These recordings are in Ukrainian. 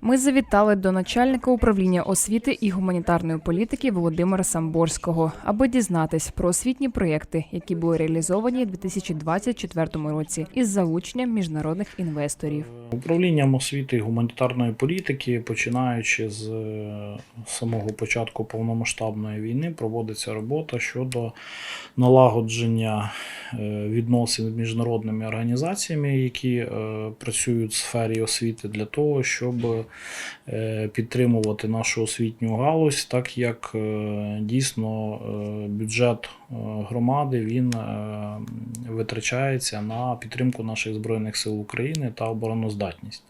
Ми завітали до начальника управління освіти і гуманітарної політики Володимира Самборського, аби дізнатись про освітні проєкти, які були реалізовані у 2024 році із залученням міжнародних інвесторів. Управлінням освіти і гуманітарної політики, починаючи з е, самого початку повномасштабної війни, проводиться робота щодо налагодження е, відносин з міжнародними організаціями, які е, працюють в сфері освіти, для того, щоб підтримувати нашу освітню галузь, так як е, дійсно е, бюджет е, громади він е, витрачається на підтримку наших збройних сил України та обороноздатність.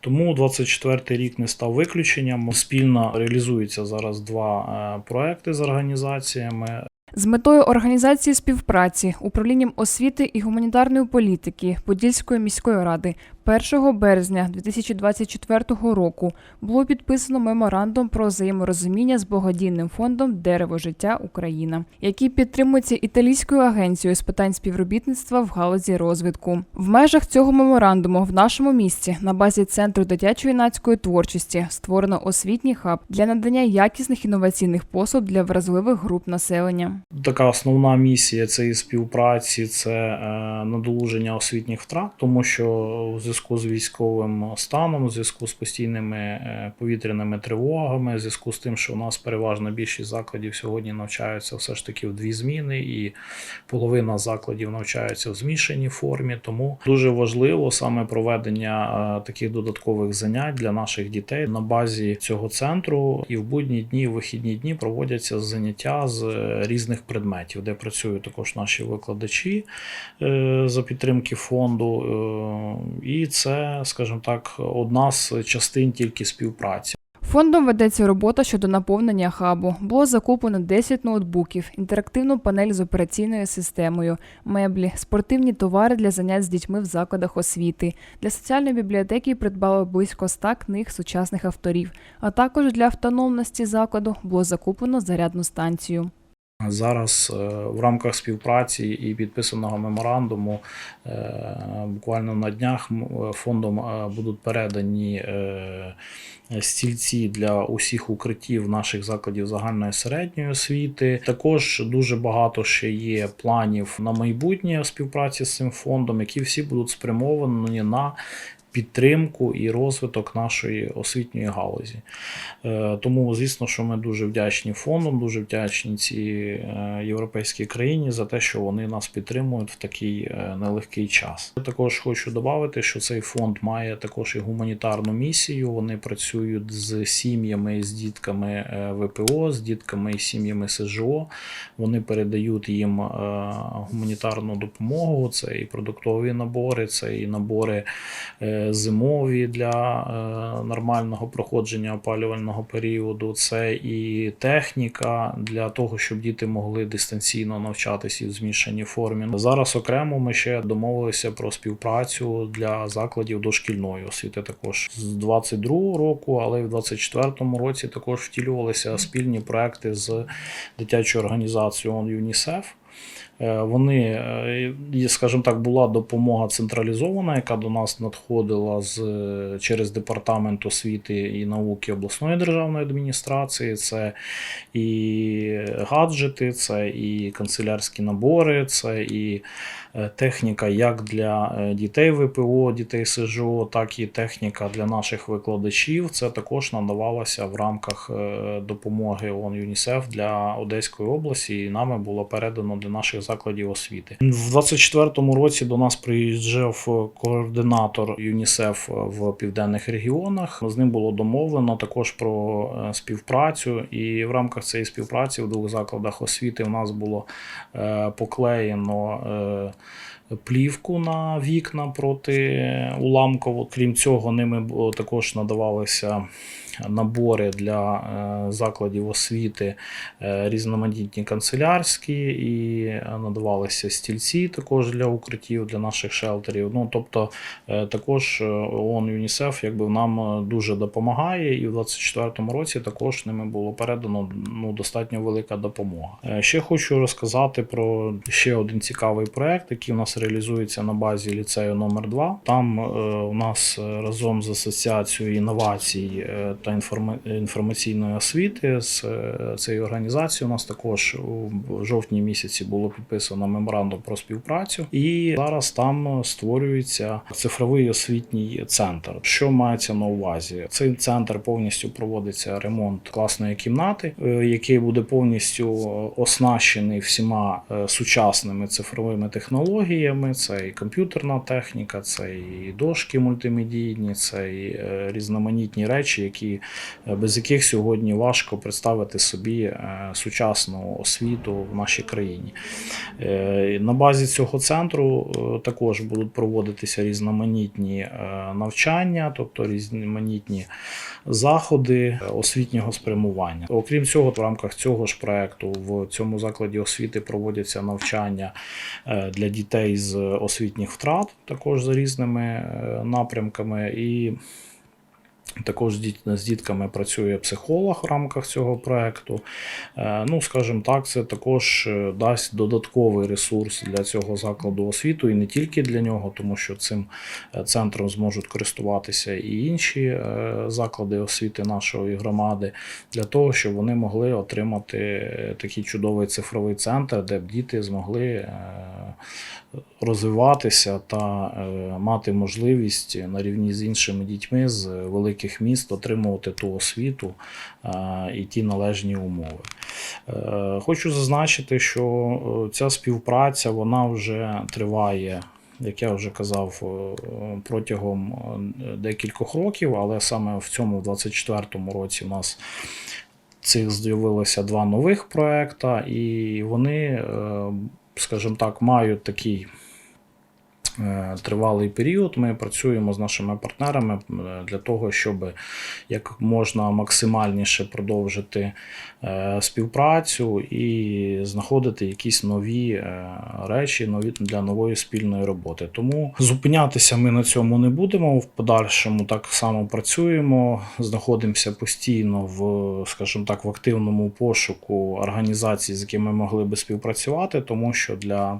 Тому 24 рік не став виключенням. Спільно реалізуються зараз два е, проекти з організаціями. З метою організації співпраці управлінням освіти і гуманітарної політики Подільської міської ради 1 березня 2024 року було підписано меморандум про взаєморозуміння з благодійним фондом Дерево життя Україна, який підтримується італійською агенцією з питань співробітництва в галузі розвитку. В межах цього меморандуму в нашому місті на базі центру дитячо-юнацької творчості створено освітній хаб для надання якісних інноваційних послуг для вразливих груп населення. Така основна місія цієї співпраці це е, надолуження освітніх втрат, тому що у зв'язку з військовим станом, у зв'язку з постійними е, повітряними тривогами, у зв'язку з тим, що у нас переважна більшість закладів сьогодні навчаються все ж таки в дві зміни, і половина закладів навчаються в змішаній формі. Тому дуже важливо саме проведення е, таких додаткових занять для наших дітей на базі цього центру. І в будні дні, і в вихідні дні проводяться заняття з е, різних предметів, де працюють також наші викладачі за підтримки фонду. е, Це, скажімо так, одна з частин тільки співпраці. Фондом ведеться робота щодо наповнення хабу. Було закуплено 10 ноутбуків, інтерактивну панель з операційною системою, меблі, спортивні товари для занять з дітьми в закладах освіти. Для соціальної бібліотеки придбали близько 100 книг сучасних авторів. А також для автономності закладу було закуплено зарядну станцію. Зараз е, в рамках співпраці і підписаного меморандуму е, буквально на днях е, фондом будуть передані стільці для усіх укриттів наших закладів загальної середньої освіти. Також дуже багато ще є планів на майбутнє співпраці з цим фондом, які всі будуть спрямовані на підтримку і розвиток нашої освітньої галузі. Е, Тому, звісно, що ми дуже вдячні фондам, дуже вдячні цій е, європейській країні за те, що вони нас підтримують в такий е, нелегкий час. Я також хочу додати, що цей фонд має також і гуманітарну місію. Вони працюють з сім'ями, з дітками ВПО, з дітками і сім'ями СЖО. Вони передають їм гуманітарну допомогу. Це і продуктові набори, це і набори зимові для е, нормального проходження опалювального періоду. Це і техніка для того, щоб діти могли дистанційно навчатися в змішаній формі. Зараз окремо ми ще домовилися про співпрацю для закладів дошкільної освіти. Також з 22 року, але й в 24 році також втілювалися спільні проекти з дитячою організацією ЮНІСЕФ. Е, Вони, е, скажімо так, була допомога централізована, яка до нас надходила з, через департамент освіти і науки обласної державної адміністрації. Це і гаджети, це і канцелярські набори, це і е, техніка як для е, дітей ВПО, дітей СЖО, так і техніка для наших викладачів. Це також надавалося в рамках е, допомоги ООН ЮНІСЕФ для Одеської області, і нами було передано для наших закладів освіти. В 24-му році до нас приїжджав координатор ЮНІСЕФ в південних регіонах. З ним було домовлено також про е, співпрацю, і в рамках цієї співпраці в двох закладах освіти в нас було е, поклеєно. Плівку на вікна проти уламкову. Крім цього, ними також надавалися набори для е, закладів освіти е, різноманітні канцелярські і е, надавалися стільці також для укриттів для наших шелтерів. Ну тобто також ООН ЮНІСЕФ якби нам дуже допомагає, і в 24-му році також ними було передано ну, достатньо велика допомога. Ще хочу розказати про ще один цікавий проект, який у нас реалізується на базі ліцею номер 2 Там е, у нас е, разом з асоціацією інновацій е, та інформа- інформаційної освіти з цією організацією у нас також у жовтні місяці було підписано меморандум про співпрацю, і зараз там створюється цифровий освітній центр. Що мається на увазі? Цей центр повністю проводиться ремонт класної кімнати, який буде повністю оснащений всіма сучасними цифровими технологіями. Це і комп'ютерна техніка, це і дошки мультимедійні, це і е, різноманітні речі, які е, без яких сьогодні важко представити собі е, сучасну освіту в нашій країні. На базі цього центру також будуть проводитися різноманітні навчання, тобто різноманітні заходи освітнього спрямування. Окрім цього, в рамках цього ж проекту в цьому закладі освіти проводяться навчання для дітей з освітніх втрат, також за різними е, напрямками. І також з дітками працює психолог в рамках цього проекту. Е, Ну, скажімо так, це також е, дасть додатковий ресурс для цього закладу освіту, і не тільки для нього, тому що цим центром зможуть користуватися і інші заклади освіти нашої громади, для того, щоб вони могли отримати такий чудовий цифровий центр, де б діти змогли розвиватися та е, мати можливість на рівні з іншими дітьми з великих міст отримувати ту освіту е, і ті належні умови. Е, Хочу зазначити, що ця співпраця вона вже триває. Як я вже казав, протягом декількох років, але саме в цьому 24-му році у нас цих з'явилося два нових проекта, і вони, скажімо так, мають такий тривалий період. Ми працюємо з нашими партнерами е, для того, щоб як можна максимальніше продовжити е, співпрацю і знаходити якісь нові е, речі нові для нової спільної роботи. Тому зупинятися ми на цьому не будемо. В подальшому так само працюємо, знаходимося постійно в, скажімо так, в активному пошуку організацій, з якими могли би співпрацювати, тому що для е,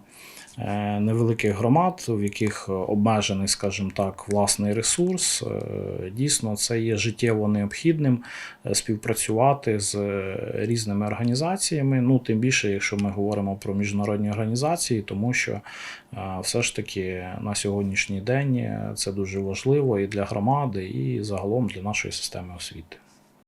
невеликих громад, в яких обмежений, скажімо так, власний ресурс, е, дійсно це є життєво необхідним е, співпрацювати з е, різними організаціями. Ну, тим більше, якщо ми говоримо про міжнародні організації, тому що е, все ж таки на сьогоднішній день е, це дуже важливо і для громади, і загалом для нашої системи освіти.